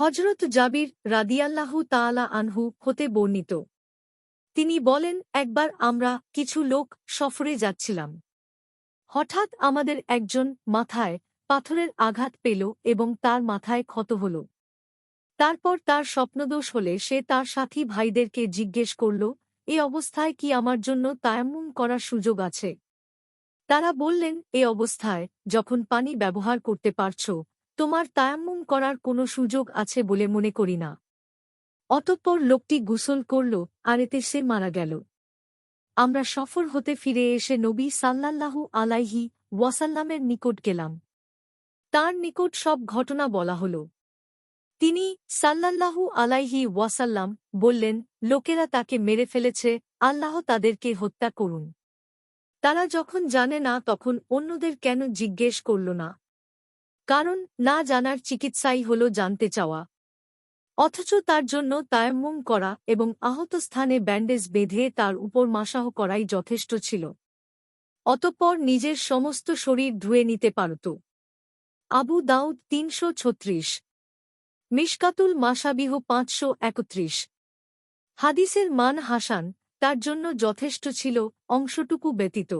হজরত জাবির রাদিয়াল্লাহু তাআলা আনহু হতে বর্ণিত। তিনি বলেন, একবার আমরা কিছু লোক সফরে যাচ্ছিলাম। হঠাৎ আমাদের একজন মাথায় পাথরের আঘাত পেল এবং তার মাথায় ক্ষত হল। তারপর তার স্বপ্নদোষ হলে সে তার সাথী ভাইদেরকে জিজ্ঞেস করল, এ অবস্থায় কি আমার জন্য তায়াম্মুম করার সুযোগ আছে? তারা বললেন, এ অবস্থায় যখন পানি ব্যবহার করতে পারছ তোমার তায়াম্মুম করার কোনো সুযোগ আছে বলে মনে করি না। অতঃপর লোকটি গুসল করল আর এতে সে মারা গেল। আমরা সফর হতে ফিরে এসে নবী সাল্লাল্লাহু আলাইহি ওয়াসাল্লামের নিকট গেলাম। তার নিকট সব ঘটনা বলা হল। তিনি সাল্লাল্লাহু আলাইহি ওয়াসাল্লাম বললেন, লোকেরা তাকে মেরে ফেলেছে, আল্লাহ তাদেরকে হত্যা করুন। তারা যখন জানে না, তখন অন্যদের কেন জিজ্ঞেস করল না? কারণ না জানার চিকিৎসাই হল জানতে চাওয়া। অথচ তার জন্য তায়াম্মুম করা এবং আহত স্থানে ব্যান্ডেজ বেঁধে তার উপর মাসাহ করাই যথেষ্ট ছিল। অতঃপর নিজের সমস্ত শরীর ধুয়ে নিতে পারত। আবু দাউদ তিনশো ছত্রিশ, মিশকাতুল মাসাবিহ পাঁচশো একত্রিশ। হাদিসের মান হাসান, তার জন্য যথেষ্ট ছিল, অংশটুকু ব্যতীত।